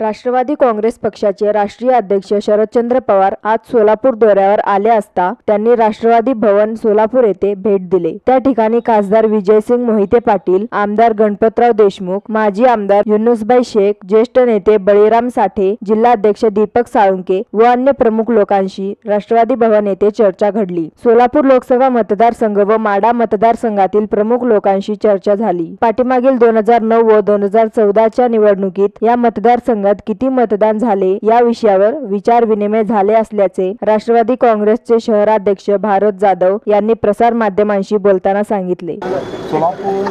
राष्ट्रवादी काँग्रेस पक्षाचे राष्ट्रीय अध्यक्ष शरदचंद्र पवार आज सोलापूर दौऱ्यावर आले असता त्यांनी राष्ट्रवादी भवन सोलापूर येथे भेट दिले. त्या ठिकाणी खासदार विजयसिंग मोहिते पाटील आमदार गणपतराव देशमुख माजी आमदार युनुसबाई शेख ज्येष्ठ नेते बळीराम साठे जिल्हाध्यक्ष दीपक साळुंके व अन्य प्रमुख लोकांशी राष्ट्रवादी भवन येथे चर्चा घडली. सोलापूर लोकसभा मतदारसंघ व माडा मतदारसंघातील प्रमुख लोकांशी चर्चा झाली. पाठीमागील दोन हजार नऊ व दोन हजार चौदाच्या निवडणुकीत या मतदारसंघात किती मतदान झाले या विषयावर विचार विनिमय झाले असल्याचे राष्ट्रवादी काँग्रेसचे शहराध्यक्ष भारत जाधव यांनी प्रसार माध्यमांशी बोलताना सांगितले. सोलापूर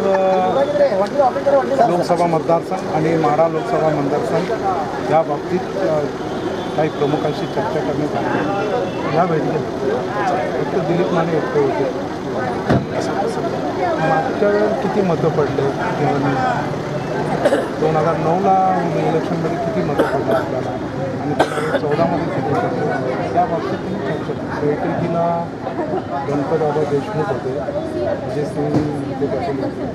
लोकसभा मतदारसंघ आणि माढा लोकसभा मतदारसंघ या बाबतीत काही प्रमुखांशी चर्चा करण्यात आली. या बैठकीत फक्त दिलीप माने एकटे होते. मागच्या वेळेस किती मतं पडले? दोन हजार नऊला इलेक्शनमध्ये किती मतं पडले आपल्याला? आणि दोन हजार चौदामध्ये किती पडले? त्या बाबतीत तुम्ही चर्चा केली. बैठकीला गणपतबाबा देशमुख होते. विजय सिंग विखे पाटील होते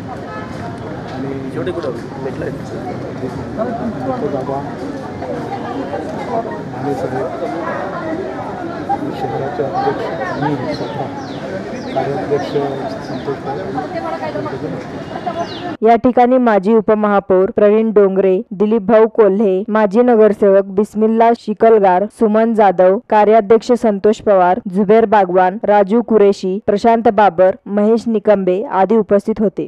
आणि शेवटी कुठं भेटलं बाबा. माने साहेब आणि शहराचे अध्यक्ष मी स्वतः. या ठिकाणी माजी उपमहापौर प्रवीण डोंगरे दिलीप भाऊ कोल्हे माजी नगरसेवक बिस्मिल्ला शिकलगार सुमन जाधव कार्याध्यक्ष संतोष पवार जुबेर बागवान राजू कुरेशी प्रशांत बाबर महेश निकंबे आदी उपस्थित होते.